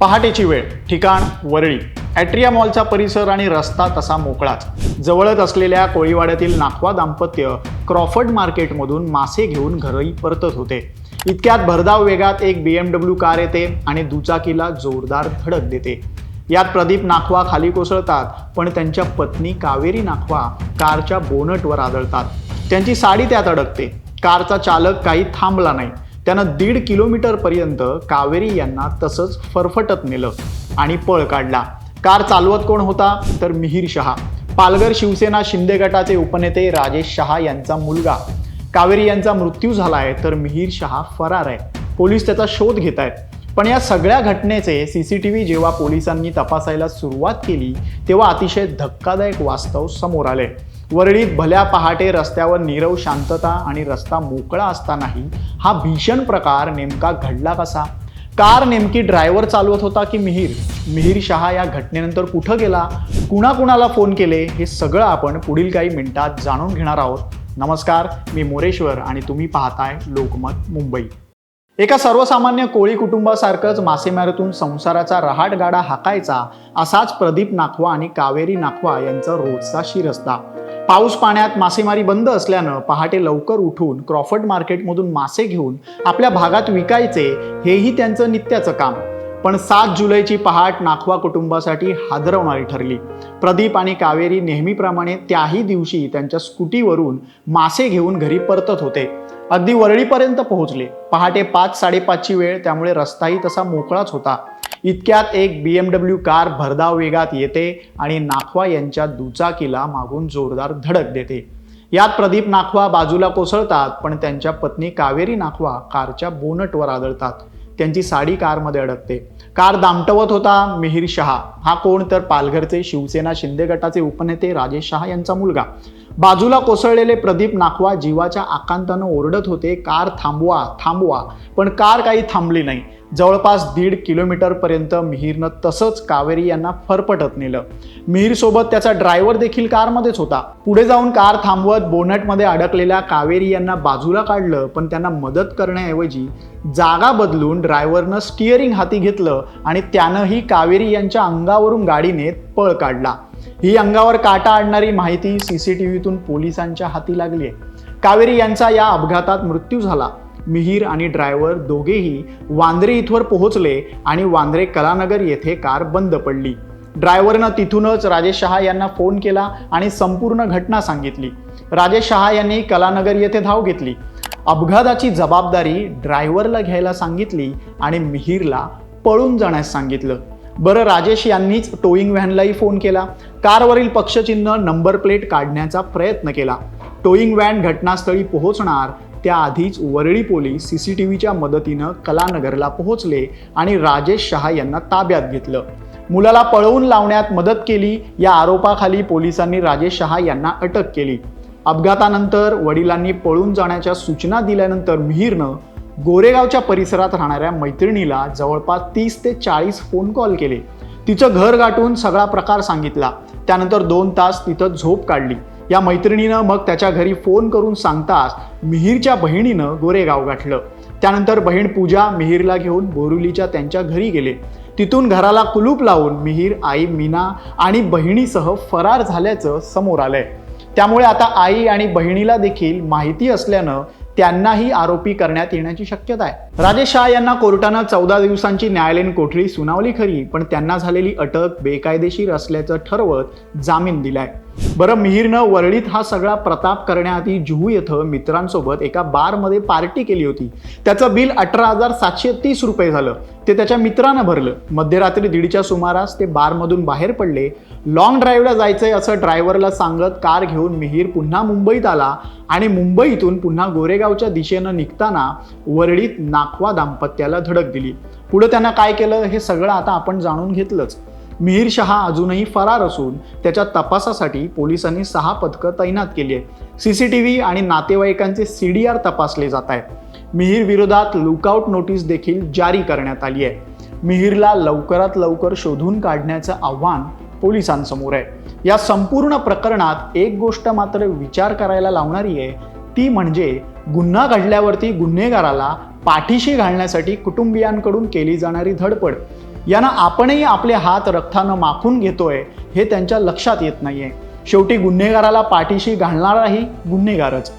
पहाटेची वेळ ठिकाण वरळी. ॲट्रिया मॉलचा परिसर आणि रस्ता तसा मोकळाच. जवळच असलेल्या कोळीवाड्यातील नाखवा दाम्पत्य क्रॉफर्ड मार्केटमधून मासे घेऊन घरी परतत होते. इतक्यात भरधाव वेगात एक बी एम डब्ल्यू कार येते आणि दुचाकीला जोरदार धडक देते. यात प्रदीप नाखवा खाली कोसळतात पण त्यांच्या पत्नी कावेरी नाखवा कारच्या बोनटवर आदळतात. त्यांची साडी त्यात अडकते. कारचा चालक काही थांबला नाही. त्यानं दीड किलोमीटरपर्यंत कावेरी यांना तसंच फरफटत नेलं आणि पळ काढला. कार चालवत कोण होता? तर मिहीर शहा. पालघर शिवसेना शिंदे गटाचे उपनेते राजेश शहा यांचा मुलगा. कावेरी यांचा मृत्यू झालाय तर मिहीर शहा फरार आहे. पोलीस त्याचा शोध घेत आहेत पण या सगळ्या घटनेचे सी सी टी व्ही जेव्हा पोलिसांनी तपासायला सुरुवात केली तेव्हा अतिशय धक्कादायक वास्तव समोर आले. वरळीत भल्या पहाटे रस्त्यावर नीरव शांतता आणि रस्ता मोकळा असतानाही हा भीषण प्रकार नेमका घडला कसा? कार नेमकी ड्रायव्हर चालवत होता की मिहीर? मिहीर शहा या घटनेनंतर कुठं गेला? कुणाकुणाला फोन केले? हे सगळं आपण पुढील काही मिनिटात जाणून घेणार आहोत. नमस्कार मी मोरेश्वर आणि तुम्ही पाहताय लोकमत मुंबई. एका सर्वसामान्य कोळी कुटुंबासारखंच मासेमारीतून संसाराचा रहाटगाडा हाकायचा असाच प्रदीप नाखवा आणि कावेरी नाखवा यांचा रोजचा शिरस्ता. पाऊस पाण्यात मासेमारी बंद असल्यानं पहाटे लवकर उठून क्रॉफर्ड मार्केटमधून मासे घेऊन आपल्या भागात विकायचे हेही त्यांचं नित्याचं काम. पण सात जुलैची पहाट नाखवा कुटुंबासाठी हादरवणारी ठरली. प्रदीप आणि कावेरी नेहमीप्रमाणे त्याही दिवशी त्यांच्या स्कूटीवरून मासे घेऊन घरी परतत होते. अगदी वरळीपर्यंत पोहोचले. पहाटे पाच साडेपाचची वेळ त्यामुळे रस्ताही तसा मोकळाच होता. इतक्यात एक बी एम डब्ल्यू कार भरधाव वेगात येते आणि नाखवा यांच्या दुचाकीला मागून जोरदार धडक देते. यात प्रदीप नाखवा बाजूला कोसळतात पण त्यांच्या पत्नी कावेरी नाखवा कारच्या बोनटवर आदळतात. त्यांची साडी कारमध्ये अडकते. कार दामटवत होता मिहीर शहा. हा कोण तर पालघरचे शिवसेना शिंदे गटाचे उपनेते राजेश शहा यांचा मुलगा. बाजूला कोसळलेले प्रदीप नाखवा जीवाच्या आकांतानं ओरडत होते कार थांबवा थांबवा. पण कार काही थांबली नाही. जवळपास दीड किलोमीटरपर्यंत मिहीरनं तसंच कावेरी यांना फरफटत नेलं. मिहीरसोबत त्याचा ड्रायव्हर देखील कारमध्येच होता. पुढे जाऊन कार थांबवत बोनटमध्ये अडकलेल्या कावेरी यांना बाजूला काढलं पण त्यांना मदत करण्याऐवजी जागा बदलून ड्रायव्हरनं स्टिअरिंग हाती घेतलं आणि त्यानंही कावेरी यांच्या अंगावरून गाडीने पळ काढला. ही अंगावर काटा आणणारी माहिती सी सी टी व्हीतून पोलिसांच्या हाती लागली आहे कावेरी यांचा या अपघातात मृत्यू झाला. मिहीर आणि ड्रायव्हर दोघेही वांद्रे इथवर पोहोचले आणि वांद्रे कलानगर येथे कार बंद पडली. ड्रायव्हरनं तिथूनच राजेश शहा यांना फोन केला आणि संपूर्ण घटना सांगितली. राजेश शहा यांनी कलानगर येथे धाव घेतली. अपघाताची जबाबदारी ड्रायव्हरला घ्यायला सांगितली आणि मिहीरला पळून जाण्यास सांगितलं. बरं राजेश यांनीच टोईंग व्हॅनलाही फोन केला. कारवरील पक्षचिन्ह नंबर प्लेट काढण्याचा प्रयत्न केला. टोईंग व्हॅन घटनास्थळी पोहोचणार त्याआधीच Worli police C C T व्हीच्या मदतीनं कलानगरला पोहोचले आणि राजेश शहा यांना ताब्यात घेतलं. मुलाला पळवून लावण्यात मदत केली या आरोपाखाली पोलिसांनी राजेश शहा यांना अटक केली. अपघातानंतर वडिलांनी पळून जाण्याच्या सूचना दिल्यानंतर मिहीरनं गोरेगावच्या परिसरात राहणाऱ्या मैत्रिणीला जवळपास तीस ते चाळीस फोन कॉल केले. तिचं घर गाठून सगळा प्रकार सांगितला. त्यानंतर दोन तास तिथं झोप काढली. या मैत्रिणीनं मग त्याच्या घरी फोन करून सांगताच मिहीरच्या बहिणीनं गोरेगाव गाठलं. त्यानंतर बहीण पूजा मिहीरला घेऊन बोरुलीच्या त्यांच्या घरी गेले. तिथून घराला कुलूप लावून मिहीर आई मीना आणि बहिणीसह फरार झाल्याचं समोर आलंय. त्यामुळे आता आई आणि बहिणीला देखील माहिती असल्यानं त्यांनाही आरोपी करण्यात येण्याची शक्यता आहे. राजेश शाह यांना कोर्टानं चौदा दिवसांची न्यायालयीन कोठडी सुनावली खरी पण त्यांना झालेली अटक बेकायदेशीर असल्याचं ठरवत जामीन दिलाय. बरं मिहीरनं वरळीत हा सगळा प्रताप करण्याआधी जुहू येथं मित्रांसोबत एका बारमध्ये पार्टी केली होती. त्याचं बिल अठरा हजार सातशे तीस रुपये झालं. ते त्याच्या मित्रानं भरलं. मध्यरात्री दीडच्या सुमारास ते बारमधून बाहेर पडले. लॉंग ड्राईव्हला जायचंय असं ड्रायव्हरला सांगत कार घेऊन मिहीर पुन्हा मुंबईत आला आणि मुंबईतून पुन्हा गोरेगावच्या दिशेनं निघताना वरळीत नाखवा दाम्पत्याला धडक दिली. पुढं त्यांना काय केलं हे सगळं आता आपण जाणून घेतलंच. मिहीर शहा अजूनही फरार असून त्याच्या तपासासाठी पोलिसांनी सहा पथकं तैनात केली आहेत. सी सी टी व्ही आणि नातेवाईकांचे सी डी आर तपासले जात आहेत. मिहीर विरोधात लुकआउट नोटीस देखील जारी करण्यात आली आहे. मिहीरला लवकरात लवकर शोधून काढण्याचं आव्हान पोलिसांसमोर आहे. या संपूर्ण प्रकरणात एक गोष्ट मात्र विचार करायला लावणारी आहे. ती म्हणजे गुन्हा घडल्यावरती गुन्हेगाराला पाठीशी घालण्यासाठी कुटुंबियांकडून केली जाणारी धडपड. यांना आपणही आपले हात रक्तानं माखून घेतोय हे त्यांच्या लक्षात येत नाहीये. शेवटी गुन्हेगाराला पाठीशी घालणाराही गुन्हेगारच.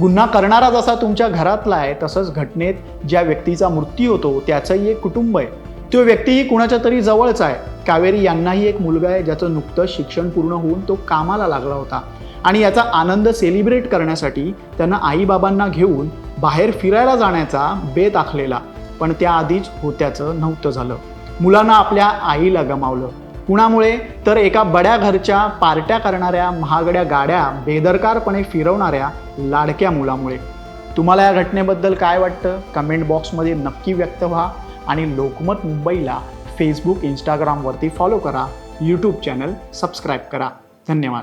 गुन्हा करणारा जसा तुमच्या घरातला आहे तसंच घटनेत ज्या व्यक्तीचा मृत्यू होतो त्याचंही एक कुटुंब आहे. तो व्यक्तीही कुणाच्या तरी जवळचा आहे. कावेरी यांनाही एक मुलगा आहे ज्याचं नुकतंच शिक्षण पूर्ण होऊन तो कामाला लागला होता. आणि याचा आनंद सेलिब्रेट करण्यासाठी त्यांना आईबाबांना घेऊन बाहेर फिरायला जाण्याचा बेत आखलेला. पण त्याआधीच होत्याचं नव्हतं झालं. मुलांना आपल्या आईला गमावलं. कुणामुळे? तर एका बड्या घरच्या पार्ट्या करणाऱ्या महागड्या गाड्या बेदरकारपणे फिरवणाऱ्या लाडक्या मुलामुळे. तुम्हाला या घटनेबद्दल काय वाटतं? कमेंट बॉक्समध्ये नक्की व्यक्त व्हा आणि लोकमत मुंबईला फेसबुक इंस्टाग्रामवरती फॉलो करा. यूट्यूब चॅनल सबस्क्राईब करा. धन्यवाद.